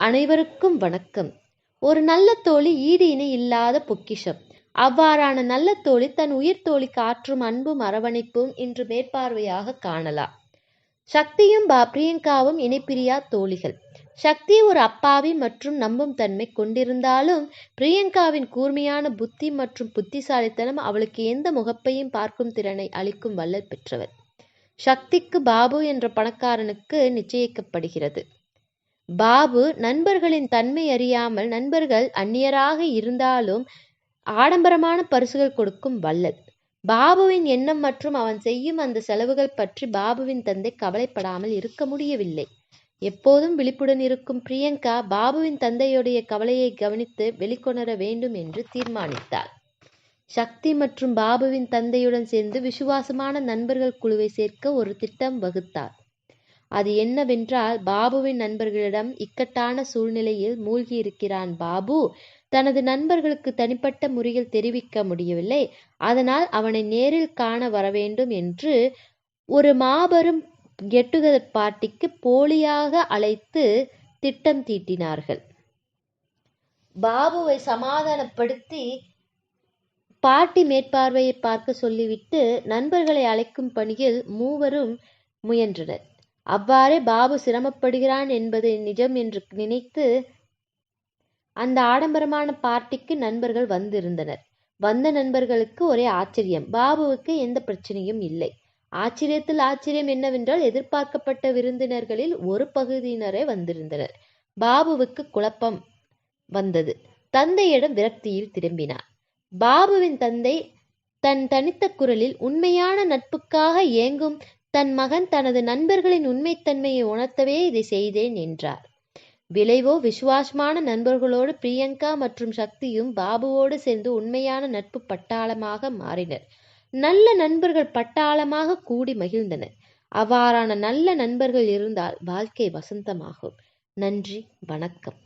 அனைவருக்கும் வணக்கம். ஒரு நல்ல தோழி ஈடு இணை இல்லாத பொக்கிஷம். அவ்வாறான நல்ல தோழி தன் உயிர் தோழிக்கு ஆற்றும் அன்பும் அரவணைப்பும் இன்று மேற்பார்வையாக காணலாம். சக்தியும் பா பிரியங்காவும் இணைப்பிரியா தோழிகள். சக்தி ஒரு அப்பாவி மற்றும் நம்பும் தன்மை கொண்டிருந்தாலும் பிரியங்காவின் கூர்மையான புத்தி மற்றும் புத்திசாலித்தனம் அவளுக்கு எந்த முகப்பையும் பார்க்கும் திறனை அளிக்கும் வல்லல் பெற்றவர் சக்திக்கு பாபு என்ற பணக்காரனுக்கு நிச்சயிக்கப்படுகிறது. பாபு நண்பர்களின் தன்மை அறியாமல் நண்பர்கள் அந்நியராக இருந்தாலும் ஆடம்பரமான பரிசுகள் கொடுக்கும் வல்லல் பாபுவின் எண்ணம் மற்றும் அவன் செய்யும் அந்த செலவுகள் பற்றி பாபுவின் தந்தை கவலைப்படாமல் இருக்க முடியவில்லை. எப்போதும் விழிப்புடன் இருக்கும் பிரியங்கா பாபுவின் தந்தையுடைய கவலையை கவனித்து வெளிக்கொணர வேண்டும் என்று தீர்மானித்தார் சக்தி மற்றும் பாபுவின் தந்தையுடன் சேர்ந்து விசுவாசமான நண்பர்கள் குழுவை சேர்க்க ஒரு திட்டம் வகுத்தார். அது என்னவென்றால் பாபுவின் நண்பர்களிடம் இக்கட்டான சூழ்நிலையில் மூழ்கியிருக்கிறான் பாபு. தனது நண்பர்களுக்கு தனிப்பட்ட முறையில் தெரிவிக்க முடியவில்லை. அதனால் அவனை நேரில் காண வரவேண்டும் என்று ஒரு மாபெரும் கெட்டுகதர் பார்ட்டிக்கு போலியாக அழைத்து திட்டம் தீட்டினார்கள். பாபுவை சமாதானப்படுத்தி பாட்டி மேற்பார்வையை பார்க்க சொல்லிவிட்டு நண்பர்களை அழைக்கும் பணியில் மூவரும் முயன்றனர். அவ்வாறே பாபு சிரமப்படுகிறான் என்பது நிஜம் என்று நினைத்து அந்த ஆடம்பரமான பார்ட்டிக்கு நண்பர்கள் வந்திருந்தனர். வந்த நண்பர்களுக்கு ஒரே ஆச்சரியம். பாபுவுக்கு எந்த பிரச்சனையும் இல்லை. ஆச்சரியத்தில் ஆச்சரியம் என்னவென்றால் எதிர்பார்க்கப்பட்ட விருந்தினர்களில் ஒரு பகுதியினரே வந்திருந்தனர். பாபுவுக்கு குழப்பம் வந்தது. தந்தையிடம் விரக்தியில் திரும்பினார். பாபுவின் தந்தை தன் தனித்த குரலில் உண்மையான நட்புக்காக ஏங்கும் தன் மகன் தனது நண்பர்களின் உண்மைத்தன்மையை உணர்த்தவே இதை செய்தேன் என்றார். விளைவோ விசுவாசமான நண்பர்களோடு பிரியங்கா மற்றும் சக்தியும் பாபுவோடு சேர்ந்து உண்மையான நட்பு பட்டாளமாக மாறினர். நல்ல நண்பர்கள் பட்டாளமாக கூடி மகிழ்ந்தனர். அவ்வாறான நல்ல நண்பர்கள் இருந்தால் வாழ்க்கை வசந்தமாகும். நன்றி வணக்கம்.